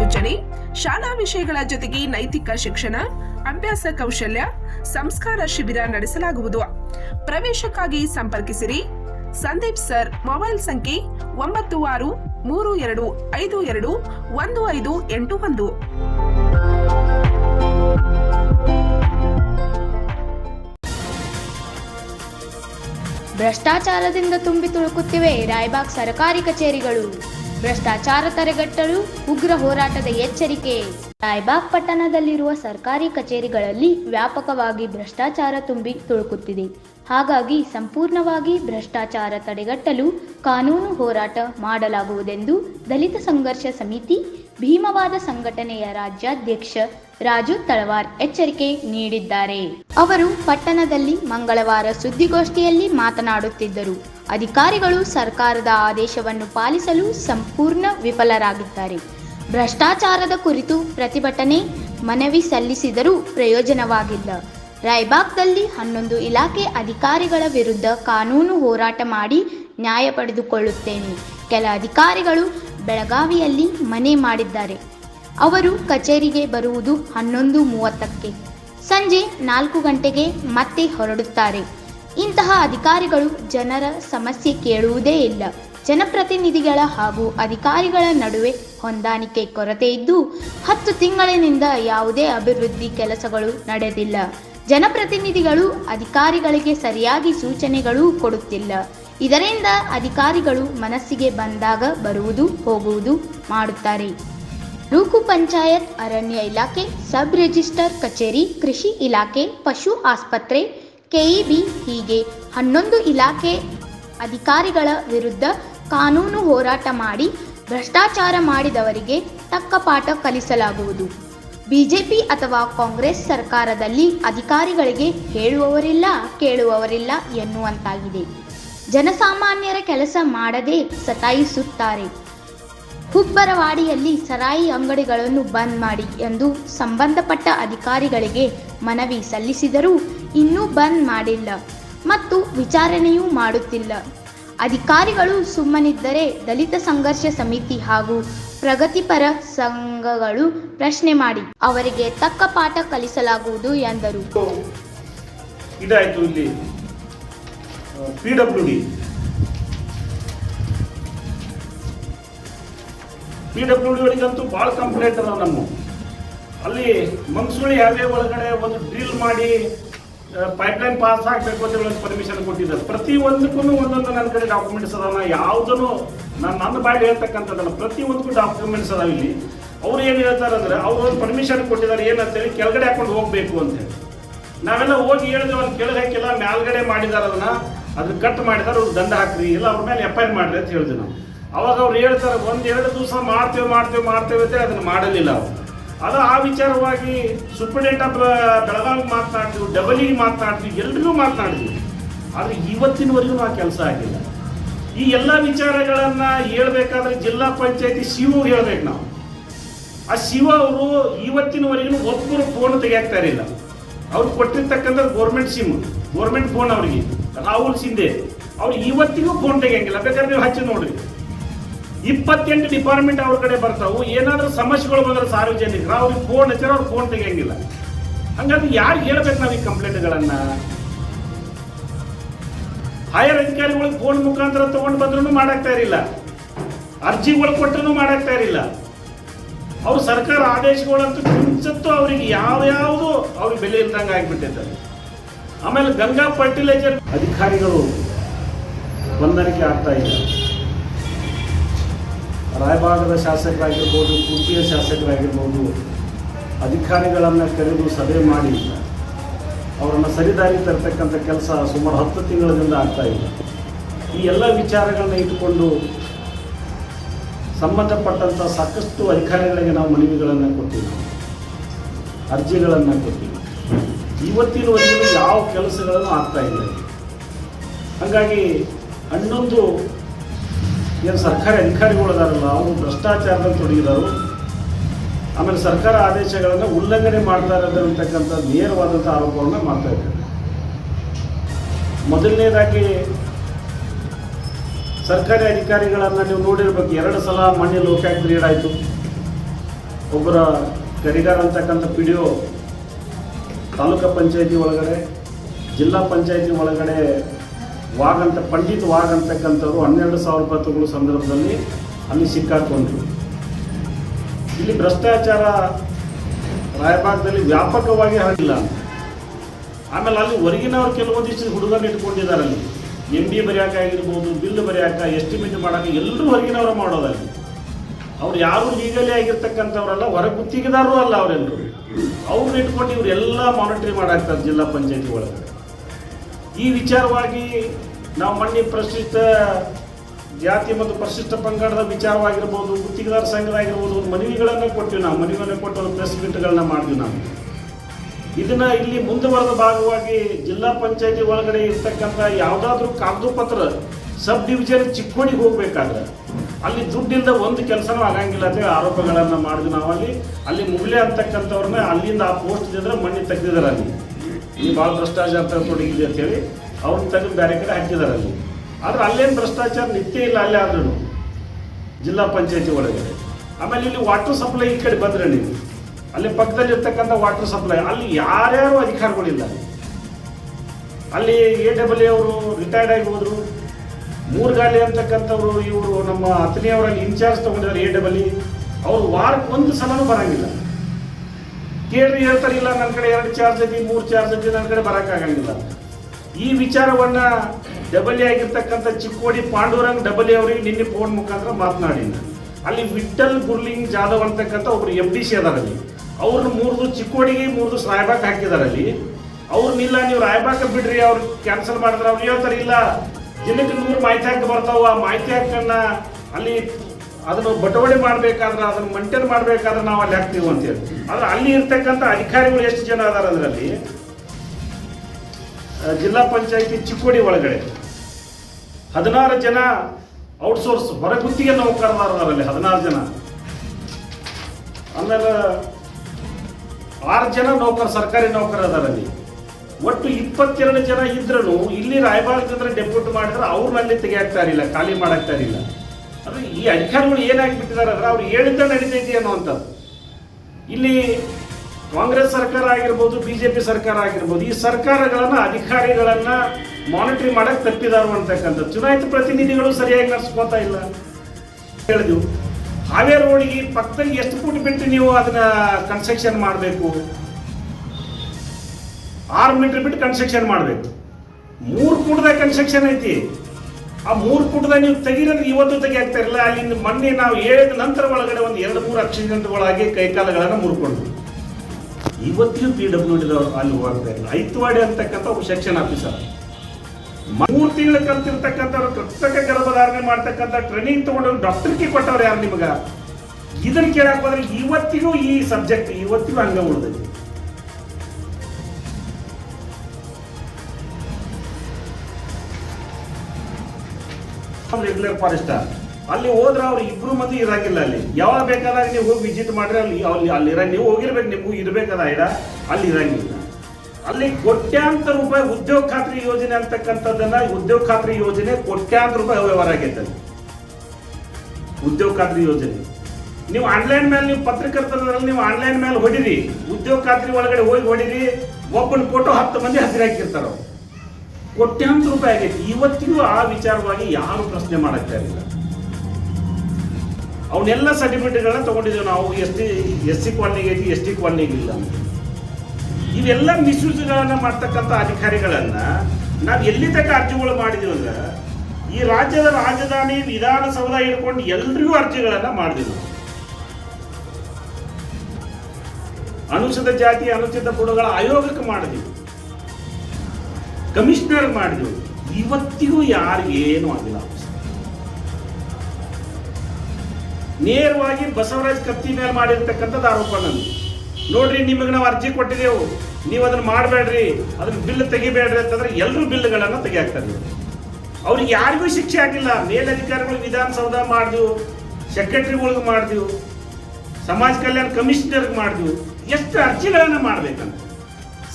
ಸೂಚನೆ. ಶಾಲಾ ವಿಷಯಗಳ ಜೊತೆಗೆ ನೈತಿಕ ಶಿಕ್ಷಣ, ಅಭ್ಯಾಸ ಕೌಶಲ್ಯ, ಸಂಸ್ಕಾರ ಶಿಬಿರ ನಡೆಸಲಾಗುವುದು. ಪ್ರವೇಶಕ್ಕಾಗಿ ಸಂಪರ್ಕಿಸಿರಿ. ಸಂದೀಪ್ ಸರ್, ಮೊಬೈಲ್ ಸಂಖ್ಯೆ ಒಂಬತ್ತು ಆರು, ಮೂರು ಎರಡು, ಐದು ಎರಡು, ಒಂದು ಐದು ಎಂಟು ಒಂದು. ಭ್ರಷ್ಟಾಚಾರದಿಂದ ತುಂಬಿ ತುಳುಕುತ್ತಿವೆ ರಾಯಬಾಗ್ ಸರ್ಕಾರಿ ಕಚೇರಿಗಳು. ಭ್ರಷ್ಟಾಚಾರ ತಡೆಗಟ್ಟಲು ಉಗ್ರ ಹೋರಾಟದ ಎಚ್ಚರಿಕೆ. ರಾಯ್ಬಾಗ್ ಪಟ್ಟಣದಲ್ಲಿರುವ ಸರ್ಕಾರಿ ಕಚೇರಿಗಳಲ್ಲಿ ವ್ಯಾಪಕವಾಗಿ ಭ್ರಷ್ಟಾಚಾರ ತುಂಬಿ ತುಳುಕುತ್ತಿದೆ. ಹಾಗಾಗಿ ಸಂಪೂರ್ಣವಾಗಿ ಭ್ರಷ್ಟಾಚಾರ ತಡೆಗಟ್ಟಲು ಕಾನೂನು ಹೋರಾಟ ಮಾಡಲಾಗುವುದೆಂದು ದಲಿತ ಸಂಘರ್ಷ ಸಮಿತಿ ಭೀಮವಾದ ಸಂಘಟನೆಯ ರಾಜ್ಯಾಧ್ಯಕ್ಷ ರಾಜು ತಳವಾರ್ ಎಚ್ಚರಿಕೆ ನೀಡಿದ್ದಾರೆ. ಅವರು ಪಟ್ಟಣದಲ್ಲಿ ಮಂಗಳವಾರ ಸುದ್ದಿಗೋಷ್ಠಿಯಲ್ಲಿ ಮಾತನಾಡುತ್ತಿದ್ದರು. ಅಧಿಕಾರಿಗಳು ಸರ್ಕಾರದ ಆದೇಶವನ್ನು ಪಾಲಿಸಲು ಸಂಪೂರ್ಣ ವಿಫಲರಾಗಿದ್ದಾರೆ. ಭ್ರಷ್ಟಾಚಾರದ ಕುರಿತು ಪ್ರತಿಭಟನೆ ಮನವಿ ಸಲ್ಲಿಸಿದರೂ ಪ್ರಯೋಜನವಾಗಿಲ್ಲ. ರಾಯ್ಬಾಗ್ದಲ್ಲಿ ಹನ್ನೊಂದು ಇಲಾಖೆ ಅಧಿಕಾರಿಗಳ ವಿರುದ್ಧ ಕಾನೂನು ಹೋರಾಟ ಮಾಡಿ ನ್ಯಾಯ ಪಡೆದುಕೊಳ್ಳುತ್ತೇನೆ. ಕೆಲ ಅಧಿಕಾರಿಗಳು ಬೆಳಗಾವಿಯಲ್ಲಿ ಮನೆ ಮಾಡಿದ್ದಾರೆ. ಅವರು ಕಚೇರಿಗೆ ಬರುವುದು ಹನ್ನೊಂದು ಮೂವತ್ತಕ್ಕೆ. ಸಂಜೆ ನಾಲ್ಕು ಗಂಟೆಗೆ ಮತ್ತೆ ಹೊರಡುತ್ತಾರೆ. ಇಂತಹ ಅಧಿಕಾರಿಗಳು ಜನರ ಸಮಸ್ಯೆ ಕೇಳುವುದೇ ಇಲ್ಲ. ಜನಪ್ರತಿನಿಧಿಗಳ ಹಾಗೂ ಅಧಿಕಾರಿಗಳ ನಡುವೆ ಹೊಂದಾಣಿಕೆ ಕೊರತೆ ಇದ್ದು, ಹತ್ತು ತಿಂಗಳಿನಿಂದ ಯಾವುದೇ ಅಭಿವೃದ್ಧಿ ಕೆಲಸಗಳು ನಡೆದಿಲ್ಲ. ಜನಪ್ರತಿನಿಧಿಗಳು ಅಧಿಕಾರಿಗಳಿಗೆ ಸರಿಯಾಗಿ ಸೂಚನೆಗಳು ಕೊಡುತ್ತಿಲ್ಲ. ಇದರಿಂದ ಅಧಿಕಾರಿಗಳು ಮನಸ್ಸಿಗೆ ಬಂದಾಗ ಬರುವುದು, ಹೋಗುವುದು ಮಾಡುತ್ತಾರೆ. ರೂಕು ಪಂಚಾಯತ್, ಅರಣ್ಯ ಇಲಾಖೆ, ಸಬ್ ರಿಜಿಸ್ಟರ್ ಕಚೇರಿ, ಕೃಷಿ ಇಲಾಖೆ, ಪಶು ಆಸ್ಪತ್ರೆ ಕೆಇಬಿ ಹೀಗೆ ಹನ್ನೊಂದು ಇಲಾಖೆ ಅಧಿಕಾರಿಗಳ ವಿರುದ್ಧ ಕಾನೂನು ಹೋರಾಟ ಮಾಡಿ, ಭ್ರಷ್ಟಾಚಾರ ಮಾಡಿದವರಿಗೆ ತಕ್ಕ ಪಾಠ ಕಲಿಸಲಾಗುವುದು. ಬಿಜೆಪಿ ಅಥವಾ ಕಾಂಗ್ರೆಸ್ ಸರ್ಕಾರದಲ್ಲಿ ಅಧಿಕಾರಿಗಳಿಗೆ ಹೇಳುವವರಿಲ್ಲ, ಕೇಳುವವರಿಲ್ಲ ಎನ್ನುವಂತಾಗಿದೆ. ಜನಸಾಮಾನ್ಯರ ಕೆಲಸ ಮಾಡದೆ ಸತಾಯಿಸುತ್ತಾರೆ. ಹುಬ್ಬರವಾಡಿಯಲ್ಲಿ ಸರಾಯಿ ಅಂಗಡಿಗಳನ್ನು ಬಂದ್ ಮಾಡಿ ಎಂದು ಸಂಬಂಧಪಟ್ಟ ಅಧಿಕಾರಿಗಳಿಗೆ ಮನವಿ ಸಲ್ಲಿಸಿದರೂ ಇನ್ನೂ ಬಂದ್ ಮಾಡಿಲ್ಲ ಮತ್ತು ವಿಚಾರಣೆಯೂ ಮಾಡುತ್ತಿಲ್ಲ. ಅಧಿಕಾರಿಗಳು ಸುಮ್ಮನಿದ್ದರೆ ದಲಿತ ಸಂಘರ್ಷ ಸಮಿತಿ ಹಾಗೂ ಪ್ರಗತಿಪರ ಸಂಘಗಳು ಪ್ರಶ್ನೆ ಮಾಡಿ ಅವರಿಗೆ ತಕ್ಕ ಪಾಠ ಕಲಿಸಲಾಗುವುದು ಎಂದರು. P W D P W D ಒಳಗಂತೂ ಭಾಳ ಕಂಪ್ಲೇಂಟ್ ಅದ ನಮ್ಮ ಅಲ್ಲಿ ಮನ್ಸೂಳಿ ಹ್ಯಾವೆ ಒಳಗಡೆ ಒಂದು ಡ್ರಿಲ್ ಮಾಡಿ ಪೈಪ್ಲೈನ್ ಪಾಸ್ ಆಗಬೇಕು ಅಂತ ಹೇಳಿ ಪರ್ಮಿಷನ್ ಕೊಟ್ಟಿದ್ದಾರೆ. ಪ್ರತಿ ಒಂದಕ್ಕೂ ಒಂದೊಂದು ನನ್ನ ಕಡೆ ಡಾಕ್ಯುಮೆಂಟ್ಸ್ ಅದಾವ. ಯಾವುದನ್ನು ನಾನು ನನ್ನ ಬಾಯಿಗೆ ಹೇಳ್ತಕ್ಕಂಥದ್ದಲ್ಲ, ಪ್ರತಿ ಒಂದಕ್ಕೂ ಡಾಕ್ಯುಮೆಂಟ್ಸ್ ಅದಾವ ಇಲ್ಲಿ. ಅವ್ರು ಏನು ಹೇಳ್ತಾರೆ ಅಂದ್ರೆ, ಅವ್ರು ಒಂದು ಪರ್ಮಿಷನ್ ಕೊಟ್ಟಿದ್ದಾರೆ, ಏನಂತೇಳಿ ಕೆಳಗಡೆ ಹಾಕೊಂಡು ಹೋಗಬೇಕು ಅಂತೇಳಿ ನಾವೆಲ್ಲ ಹೋಗಿ ಹೇಳಿದ್ರೆ ಅವ್ರು ಕೆಳಗೆ ಹಾಕಿಲ್ಲ, ಮೇಲ್ಗಡೆ ಮಾಡಿದ್ದಾರೆ ಅದನ್ನ. ಅದನ್ನ ಕಟ್ ಮಾಡಿದ್ರೆ, ಅವ್ರು ದಂಡ ಹಾಕ್ರಿ. ಇಲ್ಲ, ಅವ್ರ ಮೇಲೆ ಎಫ್ ಐ ಆರ್ ಮಾಡ್ರಿ ಅಂತ ಹೇಳಿದ್ವಿ ನಾವು. ಅವಾಗ ಅವ್ರು ಹೇಳ್ತಾರೆ, ಒಂದು ಎರಡು ದಿವಸ ಮಾಡ್ತೇವೆ ಮಾಡ್ತೇವೆ ಮಾಡ್ತೇವೆ ಅಂತ ಅದನ್ನ ಮಾಡಲಿಲ್ಲ ಅವರು. ಅದು ಆ ವಿಚಾರವಾಗಿ ಸೂಪರಿಂಟೆಂಡೆಂಟ್ ಆಫ್ ಬೆಳಗಾವಿ ಮಾತನಾಡ್ತೀವಿ ಡಬಲಿಗೆ ಮಾತನಾಡ್ತೀವಿ ಎಲ್ರಿಗೂ ಮಾತನಾಡ್ತೀವಿ ಆದರೆ ಇವತ್ತಿನವರೆಗೂ ಆ ಕೆಲಸ ಆಗಿಲ್ಲ. ಈ ಎಲ್ಲ ವಿಚಾರಗಳನ್ನು ಹೇಳ್ಬೇಕಾದ್ರೆ ಜಿಲ್ಲಾ ಪಂಚಾಯತಿ ಶಿವ ಹೇಳ್ಬೇಕು ನಾವು. ಆ ಶಿವ ಅವರು ಇವತ್ತಿನವರೆಗೂ ಒಬ್ಬರು ಫೋನ್ ತೆಗಿಯಾಕ್ತಾ ಇರಲಿಲ್ಲ ಅವ್ರು ಕೊಟ್ಟಿರ್ತಕ್ಕಂಥ ಗೋರ್ಮೆಂಟ್ ಸಿಮ್ ಗೌರ್ಮೆಂಟ್ ಫೋನ್ ಅವ್ರಿಗೆ. ರಾಹುಲ್ ಸಿಂಧೆ. ಅವ್ರು ಇವತ್ತಿಗೂ ಫೋನ್ ತೆಗಿಯಂಗಿಲ್ಲ. ಬೇಕಾದ್ರೆ ನೀವು ಹಚ್ಚಿ ನೋಡ್ರಿ. ಇಪ್ಪತ್ತೆಂಟು ಡಿಪಾರ್ಟ್ಮೆಂಟ್ ಅವ್ರ ಕಡೆ ಬರ್ತಾವು. ಏನಾದ್ರೂ ಸಮಸ್ಯೆಗಳು ಬಂದ್ರೆ ಸಾರ್ವಜನಿಕರು. ಅವ್ರಿಗೆ ಫೋನ್ ಹಚ್ಚಾರ ಅವ್ರು ಫೋನ್ ತೆಗಿಯಂಗಿಲ್ಲ. ಹಂಗಾದ್ರೆ ಯಾರು ಹೇಳ್ಬೇಕು ನಾವು ಈ ಕಂಪ್ಲೇಂಟ್ಗಳನ್ನ ಹೈಯರ್ ಅಧಿಕಾರಿಗಳಿಗೆ ಫೋನ್ ಮುಖಾಂತರ ತಗೊಂಡು ಬಂದ್ರೂ ಮಾಡಾಕ್ತಾ ಇರಲಿಲ್ಲ. ಅರ್ಜಿಗಳು ಕೊಟ್ಟರು ಮಾಡಾಕ್ತಾ ಇರಲಿಲ್ಲ. ಅವ್ರು ಸರ್ಕಾರ ಆದೇಶಗಳಂತೂ ಕುಂಚತ್ತು ಅವರಿಗೆ ಯಾವ್ಯಾವುದು ಅವ್ರಿಗೆ ಬೆಲೆ ಇಲ್ದಂಗೆ ಆಗಿಬಿಟ್ಟಿದ್ದಾರೆ ಆಮೇಲೆ ಗಂಗಾ ಫರ್ಟಿಲೈಸರ್ ಅಧಿಕಾರಿಗಳು ಹೊಂದಾಣಿಕೆ ಆಗ್ತಾ ಇಲ್ಲ ರಾಯಭಾಗದ ಶಾಸಕರಾಗಿರ್ಬೋದು ಕುಂಟಿಯ ಶಾಸಕರಾಗಿರ್ಬೋದು, ಅಧಿಕಾರಿಗಳನ್ನು ಕರೆದು ಸಭೆ ಮಾಡಿ ಅವರನ್ನು ಸರಿದಾರಿ ತರತಕ್ಕಂಥ ಕೆಲಸ ಸುಮಾರು ಹತ್ತು ತಿಂಗಳಿಂದ ಆಗ್ತಾ ಇಲ್ಲ ಈ ಎಲ್ಲ ವಿಚಾರಗಳನ್ನ ಇಟ್ಟುಕೊಂಡು ಸಂಬಂಧಪಟ್ಟಂಥ ಸಾಕಷ್ಟು ಅಧಿಕಾರಿಗಳಿಗೆ ನಾವು ಮನವಿಗಳನ್ನು ಕೊಟ್ಟಿದ್ದೀವಿ. ಅರ್ಜಿಗಳನ್ನು ಕೊಟ್ಟಿವಿ ಇವತ್ತಿನವರೆಗೂ ಯಾವ ಕೆಲಸಗಳನ್ನು ಆಗ್ತಾ ಇಲ್ಲ ಹಾಗಾಗಿ ಹನ್ನೊಂದು ಏನು ಸರ್ಕಾರಿ ಅಧಿಕಾರಿಗಳಿದಾರಲ್ಲ, ಅವರು ಭ್ರಷ್ಟಾಚಾರದಲ್ಲಿ ತೊಡಗಿದರು. ಆಮೇಲೆ ಸರ್ಕಾರ ಆದೇಶಗಳನ್ನು ಉಲ್ಲಂಘನೆ ಮಾಡ್ತಾ ಇರೋದಂತಕ್ಕಂಥ ನೇರವಾದಂಥ ಆರೋಪವನ್ನು ಮಾಡ್ತಾ ಇದ್ದಾರೆ. ಮೊದಲನೇದಾಗಿ, ಸರ್ಕಾರಿ ಅಧಿಕಾರಿಗಳನ್ನು ನೀವು ನೋಡಿರ್ಬೇಕು. ಎರಡು ಸಲ ಮಣ್ಣಿನ ಲೋಕಾಯುಕ್ತ ಆಯಿತು ಒಬ್ಬರ ಕರಿಗಾರ ಅಂತಕ್ಕಂಥ ಪಿ ತಾಲೂಕು ಪಂಚಾಯತಿ ಒಳಗಡೆ, ಜಿಲ್ಲಾ ಪಂಚಾಯತಿ ಒಳಗಡೆ ವಾಗಂತ ಅಂತ, ಪಂಡಿತ್ ವಾಗ್ ಅಂತಕ್ಕಂಥವ್ರು ಹನ್ನೆರಡು ಸಾವಿರ ರೂಪಾಯಿ ಸಂದರ್ಭದಲ್ಲಿ ಅಲ್ಲಿ ಸಿಕ್ಕಾಕೊಂಡ್ರು. ಇಲ್ಲಿ ಭ್ರಷ್ಟಾಚಾರ ರಾಯಭಾಗದಲ್ಲಿ ವ್ಯಾಪಕವಾಗಿ ಹರಡಿಲ್ಲ. ಆಮೇಲೆ ಅಲ್ಲಿ ಹೊರಗಿನವ್ರು ಕೆಲವೊಂದಿಷ್ಟು ಹುಡುಗರನ್ನ ಇಟ್ಕೊಂಡಿದ್ದಾರೆ ಅಲ್ಲಿ. ಎಂ ಬಿ ಬರೆಯಕ್ಕಾಗಿರ್ಬೋದು ಬಿಲ್ ಬರೆಯಕ್ಕ ಎಸ್ಟಿಮೇಟ್ ಮಾಡಾಕ ಎಲ್ಲರೂ ಹೊರಗಿನವರು ಮಾಡೋದಲ್ಲಿ ಅವ್ರು ಯಾರು ಲೀಗಲಿ ಆಗಿರ್ತಕ್ಕಂಥವ್ರಲ್ಲ ಹೊರ ಗುತ್ತಿಗೆದಾರರು ಅಲ್ಲ ಅವರೆಲ್ಲರೂ ಅವ್ರನ್ನ ಇಟ್ಕೊಂಡು ಇವರೆಲ್ಲ ಮಾನಿಟ್ರಿ ಮಾಡಾಕ್ತಾರೆ ಜಿಲ್ಲಾ ಪಂಚಾಯತಿ ಒಳಗೆ. ಈ ವಿಚಾರವಾಗಿ ನಾವು ಮಣ್ಣಿ ಪ್ರಶಿಷ್ಟ ಜಾತಿ ಮತ್ತು ಪರಿಶಿಷ್ಟ ಪಂಗಡದ ವಿಚಾರವಾಗಿರ್ಬೋದು, ಗುತ್ತಿಗೆದಾರ ಒಂದು ಮನವಿಗಳನ್ನು ಕೊಟ್ಟಿವಿ ನಾವು. ಮನವಿಯನ್ನು ಕೊಟ್ಟು ಒಂದು ಪ್ರೆಸ್ ಮೀಟ್ಗಳನ್ನ ಮಾಡಿದ್ವಿ ನಾವು. ಇದನ್ನ ಇಲ್ಲಿ ಮುಂದುವರೆದ ಭಾಗವಾಗಿ ಜಿಲ್ಲಾ ಪಂಚಾಯತಿ ಒಳಗಡೆ ಇರ್ತಕ್ಕಂಥ ಯಾವುದಾದ್ರೂ ಕಾಗದ ಪತ್ರ ಸಬ್ ಡಿವಿಷನ್ ಚಿಕ್ಕೋಡಿಗೆ ಹೋಗ್ಬೇಕಾದ್ರೆ ಅಲ್ಲಿ ದುಡ್ಡಿಂದ ಒಂದು ಕೆಲಸನೂ ಆಗಂಗಿಲ್ಲ ಅಂತೇಳಿ ಆರೋಪಗಳನ್ನು ಮಾಡಿದ್ವಿ ನಾವು ಅಲ್ಲಿ ಅಲ್ಲಿ ಮುಗ್ಲೆ ಅಂತಕ್ಕಂಥವ್ರನ್ನ ಅಲ್ಲಿಂದ ಆ ಪೋಸ್ಟ್ ಇದ್ರೆ ಮಣ್ಣಿ ತೆಗ್ದಿದ್ದಾರೆ ಅಲ್ಲಿ. ಇಲ್ಲಿ ಭಾಳ ಭ್ರಷ್ಟಾಚಾರ ತೊಡಗಿದೆ ಅಂತೇಳಿ ಅವ್ರನ್ನ ತೆಗೆದು ಬೇರೆ ಕಡೆ ಹಾಕಿದ್ದಾರೆ ಅಲ್ಲಿ. ಆದರೆ ಅಲ್ಲೇನು ಭ್ರಷ್ಟಾಚಾರ? ನಿತ್ಯ ಇಲ್ಲ ಅಲ್ಲೇ ಆದ್ರೂ ಜಿಲ್ಲಾ ಪಂಚಾಯತಿ ಒಳಗೆ. ಆಮೇಲೆ ಇಲ್ಲಿ ವಾಟರ್ ಸಪ್ಲೈ ಈ ಕಡೆ ಬಂದ್ರೆ ನೀವು. ಅಲ್ಲಿ ಪಕ್ಕದಲ್ಲಿ ಇರ್ತಕ್ಕಂಥ ವಾಟರ್ ಸಪ್ಲೈ ಅಲ್ಲಿ ಯಾರ್ಯಾರು ಅಧಿಕಾರಿಗಳಿಲ್ಲ. ಅಲ್ಲಿ ಎ ಡಬ್ಲ್ಯೂ ಅವರು ರಿಟೈರ್ಡ್ ಆಗಿ ಹೋದ್ರು. ಮೂರ್ಗಾಲಿ ಅಂತಕ್ಕಂಥವ್ರು ಇವರು ನಮ್ಮ ಅತ್ನಿಯವರಲ್ಲಿ ಇನ್ಚಾರ್ಜ್ ತಗೊಂಡಿದ್ದಾರೆ ಎ ಡಬ್ಲ್ಯೂ ಅವ್ರು ವಾರಕ್ಕೆ ಒಂದು ಸಲನೂ ಬರಂಗಿಲ್ಲ. ಕೇಳಿ ಹೇಳ್ತಾರೆ, ಇಲ್ಲ ನನ್ನ ಕಡೆ ಎರಡು ಚಾರ್ಜ್ ಐತಿ, ಮೂರು ಚಾರ್ಜ್ ಐತಿ ನನ್ನ ಕಡೆ ಬರೋಕ್ಕಾಗಂಗಿಲ್ಲ ಈ ವಿಚಾರವನ್ನ ಡಬಲಿ ಆಗಿರ್ತಕ್ಕಂಥ ಚಿಕ್ಕೋಡಿ ಪಾಂಡುರಂಗ್ ಡಬಲಿ ಅವರಿಗೆ ನಿನ್ನೆ ಫೋನ್ ಮುಖಾಂತರ ಮಾತನಾಡಿನ ಅಲ್ಲಿ ವಿಠಲ್ ಗುರ್ಲಿಂಗ್ ಜಾಧವ್ ಅಂತಕ್ಕಂಥ ಒಬ್ರು ಎಂ ಡಿ ಸಿ ಅದಾರಲ್ಲಿ. ಅವ್ರನ್ನ ಮೂರ್ದು ಚಿಕ್ಕೋಡಿಗೆ ಮೂರ್ದು ರಾಯಬಾಗ್ ಹಾಕಿದಾರಲ್ಲಿ. ಅವ್ರನ್ನಿಲ್ಲ ನೀವು ರಾಯಬಾಗ ಬಿಡ್ರಿ, ಅವ್ರು ಕ್ಯಾನ್ಸಲ್ ಮಾಡಿದ್ರೆ ಅವ್ರು ಹೇಳ್ತಾರೆ, ಇಲ್ಲ ದಿನಕ್ಕೆ ನೂರು ಮಾಹಿತಿ ಹಾಕಿ ಬರ್ತಾವ, ಆ ಮಾಹಿತಿ ಹಾಕನ್ನ ಅಲ್ಲಿ ಅದನ್ನು ಬಟವಣೆ ಮಾಡಬೇಕಾದ್ರೆ ಅದನ್ನು ಮಂಟೇನ್ ಮಾಡಬೇಕಾದ್ರೆ ನಾವು ಅಲ್ಲಿ ಹಾಕ್ತೀವಿ ಅಂತೇಳಿ ಆದ್ರೆ ಅಲ್ಲಿ ಇರ್ತಕ್ಕಂಥ ಅಧಿಕಾರಿಗಳು ಎಷ್ಟು ಜನ ಅದಾರ ಅದರಲ್ಲಿ? ಜಿಲ್ಲಾ ಪಂಚಾಯತಿ ಚಿಕ್ಕೋಡಿ ಒಳಗಡೆ. ಹದಿನಾರು ಜನ ಔಟ್ಸೋರ್ಸ್ ಹೊರಗುತ್ತಿಗೆ ನೌಕರದಾರರಲ್ಲಿ ಹದಿನಾರು ಜನ. ಆಮೇಲೆ ಆರು ಜನ ನೌಕರ, ಸರ್ಕಾರಿ ನೌಕರ ಅದಾರಲ್ಲಿ ಒಟ್ಟು ಇಪ್ಪತ್ತೆರಡು ಜನ ಇದ್ರೂ ಇಲ್ಲಿ ರಾಯಬಾಗದಿಂದ ಡೆಪ್ಯೂಟ್ ಮಾಡಿದ್ರೆ ಅವ್ರನ್ನಲ್ಲಿ ತೆಗೆಯಾಗ್ತಾ ಇರಲಿಲ್ಲ, ಖಾಲಿ ಮಾಡಾಕ್ತಾ ಇರಲಿಲ್ಲ. ಅಂದ್ರೆ ಈ ಅಧಿಕಾರಿಗಳು ಏನಾಗಿಬಿಟ್ಟಿದ್ದಾರೆ ಅಂದ್ರೆ ಅವ್ರು ಹೇಳಿದ್ದ ನಡೀತೈತಿ ಅನ್ನುವಂಥದ್ದು. ಇಲ್ಲಿ ಕಾಂಗ್ರೆಸ್ ಸರ್ಕಾರ ಆಗಿರ್ಬೋದು, ಬಿಜೆಪಿ ಸರ್ಕಾರ ಆಗಿರ್ಬೋದು, ಈ ಸರ್ಕಾರಗಳನ್ನ, ಅಧಿಕಾರಿಗಳನ್ನ ಮಾನಿಟ್ರಿ ಮಾಡಕ್ ತಪ್ಪಿದಾರು ಅಂತಕ್ಕಂಥ ಚುನಾಯಿತ ಪ್ರತಿನಿಧಿಗಳು ಸರಿಯಾಗಿ ನಡೆಸ್ಕೋತಾ ಇಲ್ಲ. ಹೇಳಿದ್ವು. ಹಾವೇರಿ ರೋಡಿಗೆ ಪಕ್ಕದಲ್ಲಿ ಎಷ್ಟು ಫುಟ್ ಬಿಟ್ಟು ನೀವು ಅದನ್ನ ಕನ್ಸ್ಟ್ರಕ್ಷನ್ ಮಾಡಬೇಕು? ಆರು ಮೀಟರ್ ಬಿಟ್ಟು ಕನ್ಸ್ಟ್ರಕ್ಷನ್ ಮಾಡಬೇಕು. ಮೂರು ಫುಟ್ದಾಗ ಕನ್ಸ್ಟ್ರಕ್ಷನ್ ಐತಿ. ಆ ಮೂರು ಫುಟ್ದಾಗ ನೀವು ತೆಗಿರೋದು ಇವತ್ತು ತೆಗಿಯಾಗ್ತಾ ಇರಲಿಲ್ಲ ಅಲ್ಲಿಂದ ಮೊನ್ನೆ ನಾವು ಹೇಳಿದ ನಂತರ ಒಳಗಡೆ ಒಂದು ಎರಡು ಮೂರು ಆಕ್ಸಿಡೆಂಟ್ಗಳಾಗಿ ಕೈಕಾಲುಗಳನ್ನು ಮುರ್ಕೊಂಡು ಇವತ್ತಿಗೂ ಪಿ ಡಬ್ಲ್ಯೂ ಡಿ ಅಲ್ಲಿ ಹೋಗ್ತಾ ಇಲ್ಲ ಐತ್ವಾಡಿ ಅಂತಕ್ಕಂಥ ಒಬ್ಬ ಸೆಕ್ಷನ್ ಆಫೀಸರ್ ಮೂರು ತಿಂಗಳು ಕಲ್ತಿರ್ತಕ್ಕಂಥವ್ರು ಕೃತಕ ಗರ್ಭಧಾರಣೆ ಮಾಡ್ತಕ್ಕಂಥ ಟ್ರೈನಿಂಗ್ ತಗೊಂಡು ಡಾಕ್ಟರ್ಗೆ ಕೊಟ್ಟವ್ರು ಯಾರು ನಿಮಗ? ಇದನ್ನು ಕೇಳಕ್ ಹೋದ್ರೆ ಇವತ್ತಿಗೂ ಈ ಸಬ್ಜೆಕ್ಟ್ ಇವತ್ತಿಗೂ ಹಂಗೆ ಉಳಿದೈತಿ. ರೆಗ್ಯುಲರ್ ಫಾರೆಸ್ಟ್ ಅಲ್ಲಿ ಹೋದ್ರೆ ಅವ್ರು ಇಬ್ರು ಮಂದಿ ಇರಾಗಿಲ್ಲ ಅಲ್ಲಿ. ಯಾವಾಗ ಬೇಕಾದಾಗ ನೀವು ಹೋಗಿ ವಿಸಿಟ್ ಮಾಡ್ರಿ ಅಲ್ಲಿ ಅಲ್ಲಿ ಅಲ್ಲಿರ ನೀವು ಹೋಗಿರ್ಬೇಕು, ನಿಮಗೂ ಇರ್ಬೇಕಾದ ಇಡ ಅಲ್ಲಿ ಇರಂಗಿಲ್ಲ. ಅಲ್ಲಿ ಕೋಟ್ಯಾಂತರ ರೂಪಾಯಿ ಉದ್ಯೋಗ ಖಾತ್ರಿ ಯೋಜನೆ ಅಂತಕ್ಕಂಥದ್ದನ್ನ ಉದ್ಯೋಗ ಖಾತ್ರಿ ಯೋಜನೆ ಕೋಟ್ಯಾಂತರ ರೂಪಾಯಿ ವ್ಯವಹಾರ ಆಗೈತೆ ಉದ್ಯೋಗ ಖಾತ್ರಿ ಯೋಜನೆ. ನೀವು ಆನ್ಲೈನ್ ಮೇಲೆ ನೀವು ಪತ್ರಕರ್ತರಲ್ಲಿ ನೀವು ಆನ್ಲೈನ್ ಮೇಲೆ ಹೊಡಿರಿ. ಉದ್ಯೋಗ ಖಾತ್ರಿ ಒಳಗಡೆ ಹೋಗಿ ಹೊಡಿರಿ. ಒಬ್ಬನ ಫೋಟೋ ಹತ್ತು ಮಂದಿ ಹಸಿರಾಕಿರ್ತಾರ ಅವ್ರು. ಕೋಟ್ಯಾಂತರ ರೂಪಾಯಿ ಆಗೈತಿ. ಇವತ್ತಿಗೂ ಆ ವಿಚಾರವಾಗಿ ಯಾರು ಪ್ರಶ್ನೆ ಮಾಡಕ್ತಾ ಇಲ್ಲ. ಅವನ್ನೆಲ್ಲ ಸರ್ಟಿಫಿಕೇಟ್ಗಳನ್ನ ತಗೊಂಡಿದ್ದೇವೆ ನಾವು. ಎಸ್ ಟಿ, ಎಸ್ ಸಿ ಕಾಲನಿಗೆ ಐತಿ, ಎಸ್ ಟಿ ಕಾಲನಿಗೆ ಇಲ್ಲ ಇವೆಲ್ಲ ಮಿಸ್ಯೂಸ್ಗಳನ್ನ ಮಾಡ್ತಕ್ಕಂಥ ಅಧಿಕಾರಿಗಳನ್ನ ನಾವು ಎಲ್ಲಿ ತಕ್ಕ ಅರ್ಜಿಗಳು ಮಾಡಿದೀವಿ ಅಂದ್ರೆ, ಈ ರಾಜ್ಯದ ರಾಜಧಾನಿ ವಿಧಾನಸೌಧ ಹಿಡ್ಕೊಂಡು ಎಲ್ರಿಗೂ ಅರ್ಜಿಗಳನ್ನ ಮಾಡಿದೆವು ಅನುಚಿತ ಜಾತಿ ಅನುಚಿತ ಗುಣಗಳ ಆಯೋಗಕ್ಕೆ ಮಾಡಿದೆವು ಕಮಿಷನರ್ ಮಾಡಿದ್ರು. ಇವತ್ತಿಗೂ ಯಾರಿಗೇನು ಆಗಿಲ್ಲ. ನೇರವಾಗಿ ಬಸವರಾಜ್ ಕತ್ತಿ ಮೇಲೆ ಮಾಡಿರ್ತಕ್ಕಂಥದ್ದು ಆರೋಪ ನಂದು. ನೋಡ್ರಿ, ನಿಮಗೆ ನಾವು ಅರ್ಜಿ ಕೊಟ್ಟಿದ್ದೆವು. ನೀವು ಅದನ್ನ ಮಾಡಬೇಡ್ರಿ. ಅದನ್ನ ಬಿಲ್ ತೆಗಿಬೇಡ್ರಿ ಅಂತಂದ್ರೆ ಎಲ್ಲರೂ ಬಿಲ್ಗಳನ್ನು ತೆಗಿಯಾಕ್ತಾರೆ. ಅವ್ರಿಗೆ ಯಾರಿಗೂ ಶಿಕ್ಷೆ ಆಗಿಲ್ಲ. ಮೇಲಧಿಕಾರಿಗಳು ವಿಧಾನಸೌಧ ಮಾಡಿದ್ವು ಸೆಕ್ರೆಟರಿಗಳಿಗೆ ಮಾಡಿದ್ವು, ಸಮಾಜ ಕಲ್ಯಾಣ ಕಮಿಷನರ್ಗೆ ಮಾಡಿದ್ವು. ಎಷ್ಟು ಅರ್ಜಿಗಳನ್ನ ಮಾಡ್ಬೇಕಂತ.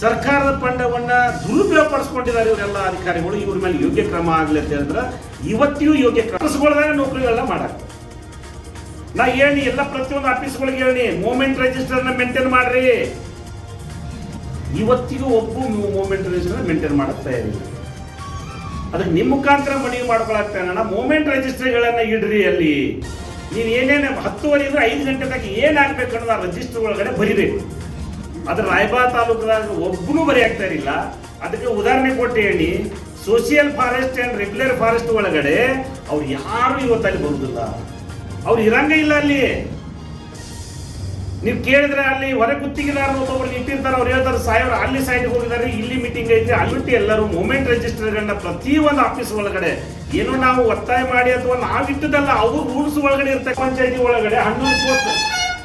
ಸರ್ಕಾರದ ಫಂಡವನ್ನ ದುರುಪಯೋಗ ಪಡಿಸ್ಕೊಂಡಿದ್ದಾರೆ ಇವರೆಲ್ಲ ಅಧಿಕಾರಿಗಳು. ಇವ್ರ ಮೇಲೆ ಯೋಗ್ಯ ಕ್ರಮ ಆಗಲಿ ಅಂತ ಹೇಳಿದ್ರೆ ಇವತ್ತಿಗೂ ಯೋಗ್ಯ ಕ್ರಮಗಳ್ದಾಗ ನೌಕರಿಗಳೆಲ್ಲ ಮಾಡಾಕ ನಾ ಹೇಳಿ, ಎಲ್ಲ ಪ್ರತಿಯೊಂದು ಆಫೀಸ್ಗಳಿಗೆ ಹೇಳಿ ಮೂಮೆಂಟ್ ರಿಜಿಸ್ಟರ್ನ ಮೇಂಟೈನ್ ಮಾಡ್ರಿ. ಇವತ್ತಿಗೂ ಒಬ್ಬ ಮೂಮೆಂಟ್ ರಿಜಿಸ್ಟರ್ ಮೇಂಟೈನ್ ಮಾಡಕ್ ತಯಾರಿಲ್ಲ ಅದಕ್ಕೆ ನಿಮ್ಮ ಮುಖಾಂತರ ಮನವಿ ಮಾಡ್ಕೊಳಕ್ತಾನ ಮೂಮೆಂಟ್ ರಿಜಿಸ್ಟರ್ಗಳನ್ನ ಇಡ್ರಿ ಅಲ್ಲಿ. ನೀವು ಏನೇನು ಇದ್ರೆ ಐದು ಗಂಟೆ ತನಕ ಏನಾಗಬೇಕು ಅನ್ನೋದು ಆ ರಿಜಿಸ್ಟರ್ ಒಳಗಡೆ ಬರಿಬೇಕು. ಅದ್ರ ರಾಯಬಾ ತಾಲೂಕದಾಗ ಒಬ್ಬನು ಬರೆಯಾಗ್ತಾ ಇರಲಿಲ್ಲ. ಅದಕ್ಕೆ ಉದಾಹರಣೆ ಕೊಟ್ಟು ಹೇಳಿ social forest and regular forest ಒಳಗಡೆ ಅವ್ರು ಯಾರು ಇವತ್ತಲ್ಲಿ ಬರುದಿಲ್ಲ. ಅವ್ರು ಇರಂಗ ಇಲ್ಲ ಅಲ್ಲಿ. ನೀವು ಕೇಳಿದ್ರೆ ಅಲ್ಲಿ ಹೊರ ಗುತ್ತಿಗೆದಾರ ಒಬ್ಬೊಬ್ರು ಇಟ್ಟಿರ್ತಾರೆ, ಅವ್ರು ಹೇಳ್ತಾರೆ, ಸಾಹೇಬ್ರ, ಅಲ್ಲಿ ಸೈಡ್ಗೆ ಹೋಗಿದ್ದಾರೆ, ಇಲ್ಲಿ ಮೀಟಿಂಗ್ ಐತೆ. ಅಲ್ಲಿ ಎಲ್ಲರೂ ಮೂಮೆಂಟ್ ರಿಜಿಸ್ಟರ್ಗಳನ್ನ ಒಂದು ಆಫೀಸ್ ಒಳಗಡೆ, ಏನೋ ನಾವು ಒತ್ತಾಯ ಮಾಡಿ ಅಥವಾ ನಾವು ಇಟ್ಟದಲ್ಲ ಅವರು ರೂಲ್ಸ್ ಒಳಗಡೆ ಇರ್ತಕ್ಕ ಪಂಚಾಯತಿ ಒಳಗಡೆ ಹನ್ನೊಂದು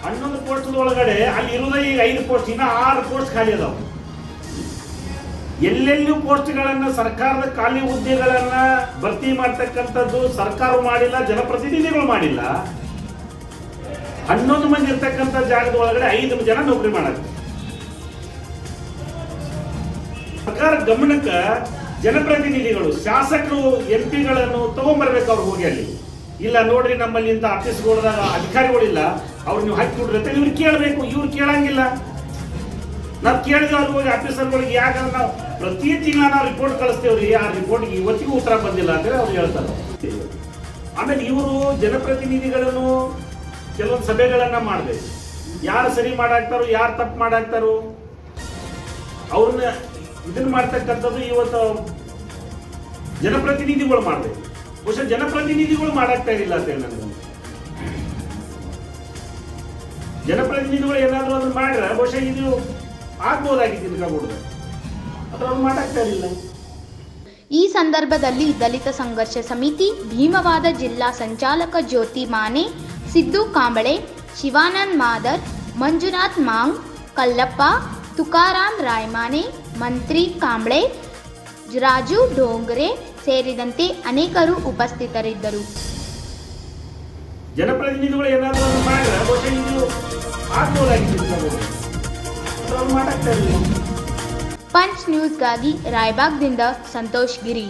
ಹನ್ನೊಂದು ಪೋಸ್ಟ್ ಒಳಗಡೆ, ಅಲ್ಲಿ ಇರೋದ ಈಗ ಐದು ಪೋಸ್ಟ್ ಇನ್ನ ಆರು ಪೋಸ್ಟ್ ಖಾಲಿ ಅದಾವ. ಎಲ್ಲೆಲ್ಲೂ ಪೋಸ್ಟ್ಗಳನ್ನ ಸರ್ಕಾರದ ಖಾಲಿ ಹುದ್ದೆಗಳನ್ನ ಭರ್ತಿ ಮಾಡ್ತಕ್ಕಂಥದ್ದು ಸರ್ಕಾರ ಮಾಡಿಲ್ಲ, ಜನಪ್ರತಿನಿಧಿಗಳು ಮಾಡಿಲ್ಲ. ಹನ್ನೊಂದು ಮಂದಿ ಇರ್ತಕ್ಕಂಥ ಜಾಗದ ಒಳಗಡೆ ಐದು ಜನ ನೌಕರಿ ಮಾಡಕ್ಕೆ ಸರ್ಕಾರ ಗಮನಕ್ಕೆ ಜನಪ್ರತಿನಿಧಿಗಳು, ಶಾಸಕರು ಎಂ ಪಿಗಳನ್ನು ತಗೊಂಡ್ಬರ್ಬೇಕು ಅವ್ರು ಹೋಗಿ ಅಲ್ಲಿ. ಇಲ್ಲ ನೋಡ್ರಿ, ನಮ್ಮಲ್ಲಿ ಇಂಥ ಆಫೀಸ್ಗಳದಾಗ ಅಧಿಕಾರಿಗಳಿಲ್ಲ. ಅವ್ರು ನೀವು ಹಾಕಿ ಕೊಡ್ರಿ ಅಂತ ಇವ್ರು ಕೇಳಬೇಕು, ಇವ್ರು ಕೇಳಂಗಿಲ್ಲ. ನಾವು ಕೇಳಿದ್ರೆ ಅವ್ರಿಗೆ ಹೋಗಿ ಆಫೀಸರ್ಗಳಿಗೆ ಯಾಕಂದ್ರೆ ನಾವು ಪ್ರತಿ ತಿಂಗಳ ನಾವು ರಿಪೋರ್ಟ್ ಕಳಿಸ್ತೇವ್ರಿ. ಆ ರಿಪೋರ್ಟ್ಗೆ ಇವತ್ತಿಗೂ ಉತ್ತರ ಬಂದಿಲ್ಲ ಅಂದ್ರೆ ಅವ್ರು ಹೇಳ್ತಾರೆ. ಆಮೇಲೆ ಇವರು ಜನಪ್ರತಿನಿಧಿಗಳನ್ನು ಕೆಲವೊಂದು ಸಭೆಗಳನ್ನ ಮಾಡಬೇಕು. ಯಾರು ಸರಿ ಮಾಡಾಕ್ತಾರೋ, ಯಾರು ತಪ್ಪು ಮಾಡಾಕ್ತಾರೋ ಅವ್ರನ್ನ ಇದನ್ನ ಮಾಡ್ತಕ್ಕಂಥದ್ದು ಇವತ್ತು ಜನಪ್ರತಿನಿಧಿಗಳು ಮಾಡಬೇಕು. ಬಹುಶಃ ಜನಪ್ರತಿನಿಧಿಗಳು ಮಾಡಾಕ್ತಾ ಇರಲಿಲ್ಲ ಅಂತ ಹೇಳಿ ನನಗೆ. ಜನಪ್ರತಿನಿಧಿಗಳು ಏನಾದರೂ ಅದನ್ನ ಮಾಡ್ರೆ ಬಹುಶಃ ಇದು ಆಗ್ಬೋದಾಗಿತ್ತು ಕೂಡ ಅದ್ರ ಅವ್ರು ಮಾಡಾಕ್ತಾ ಇರಲಿಲ್ಲ. ಈ ಸಂದರ್ಭದಲ್ಲಿ ದಲಿತ ಸಂಘರ್ಷ ಸಮಿತಿ, ಭೀಮವಾದ ಜಿಲ್ಲಾ ಸಂಚಾಲಕ ಜ್ಯೋತಿ ಮಾನೆ, ಸಿದ್ದು ಕಾಂಬಳೆ, ಶಿವಾನಂದ್ ಮಾದರ್, ಮಂಜುನಾಥ್ ಮಾಂಗ್, ಕಲ್ಲಪ್ಪ, ತುಕಾರಾಮ್ ರಾಯ್ಮಾನೆ ಮಂತ್ರಿ ಕಾಂಬಳೆ, ರಾಜು ಡೋಂಗ್ರೆ ಸೇರಿದಂತೆ ಅನೇಕರು ಉಪಸ್ಥಿತರಿದ್ದರು. ಜನಪ್ರತಿನಿಧಿಗಳು ಏನಾದರೂ ಮಾಡಿದ್ರೆ ಬಹುಶಃ ಇದು ಪಂಚ್ ನ್ಯೂಸ್ಗಾಗಿ ರಾಯಬಾಗ್ದಿಂದ ಸಂತೋಷ್ ಗಿರಿ.